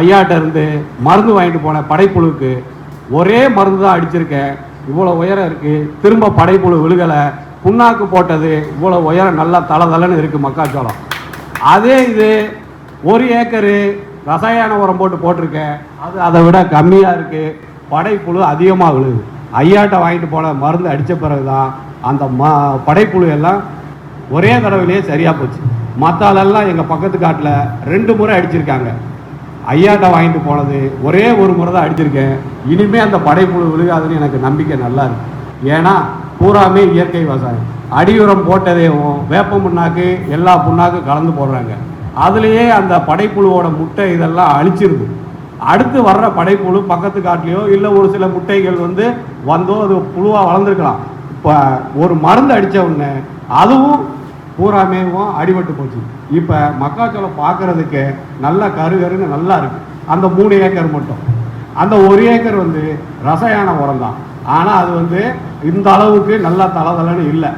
ஐயாட்ட இருந்து மருந்து வாங்கிட்டு போன படைப்புழுக்கு ஒரே மருந்து தான் அடிச்சிருக்கேன் இவ்வளோ உயரம் இருக்குது திரும்ப படைப்புழு விழுகலை. புண்ணாக்கு போட்டது இவ்வளோ உயரம் நல்லா தலை தலைன்னு இருக்குது மக்காச்சோளம். அதே இது ஒரு ஏக்கரு ரசாயன உரம் போட்டு போட்டிருக்கேன் அது அதை விட கம்மியாக இருக்குது படைப்புழு அதிகமாக விழுது. ஐயாட்ட வாங்கிட்டு போன மருந்து அடித்த பிறகு தான் அந்த ம படைப்புழு எல்லாம் ஒரே தடவையிலேயே சரியாக போச்சு. மற்றாலெல்லாம் எங்கள் பக்கத்து காட்டில் ரெண்டு முறை அடிச்சிருக்காங்க. ஐயாட்ட வாங்கிட்டு போனது. ஒரே ஒரு முறை தான் அடிச்சிருக்கேன். இனிமே அந்த படைப்புழு விழுகாதுன்னு எனக்கு நம்பிக்கை நல்லா இருக்கு. ஏன்னா பூராமே இயற்கை விவசாயம். அடியுரம் போட்டதையும் வேப்ப புண்ணாக்கு எல்லா புண்ணாக்கும் கலந்து போடுறாங்க. அதுலேயே அந்த படைப்புழுவோட முட்டை இதெல்லாம் அழிச்சிருது. அடுத்து வர்ற படைப்புழு பக்கத்து காட்டிலையோ இல்லை ஒரு சில முட்டைகள் வந்து வந்தோ அது புழுவாக வளர்ந்துருக்கலாம். இப்போ ஒரு மருந்து அடித்த உடனே அதுவும் பூராமேவும் அடிபட்டு போச்சு. இப்போ மக்காச்சோளம் பார்க்கறதுக்கு நல்லா கருகருன்னு நல்லா இருக்கு. அந்த மூணு ஏக்கர் மட்டும். அந்த ஒரு ஏக்கர் வந்து ரசாயன உரம் தான். ஆனால் அது வந்து இந்த அளவுக்கு நல்லா தளதளன்னு இல்லை.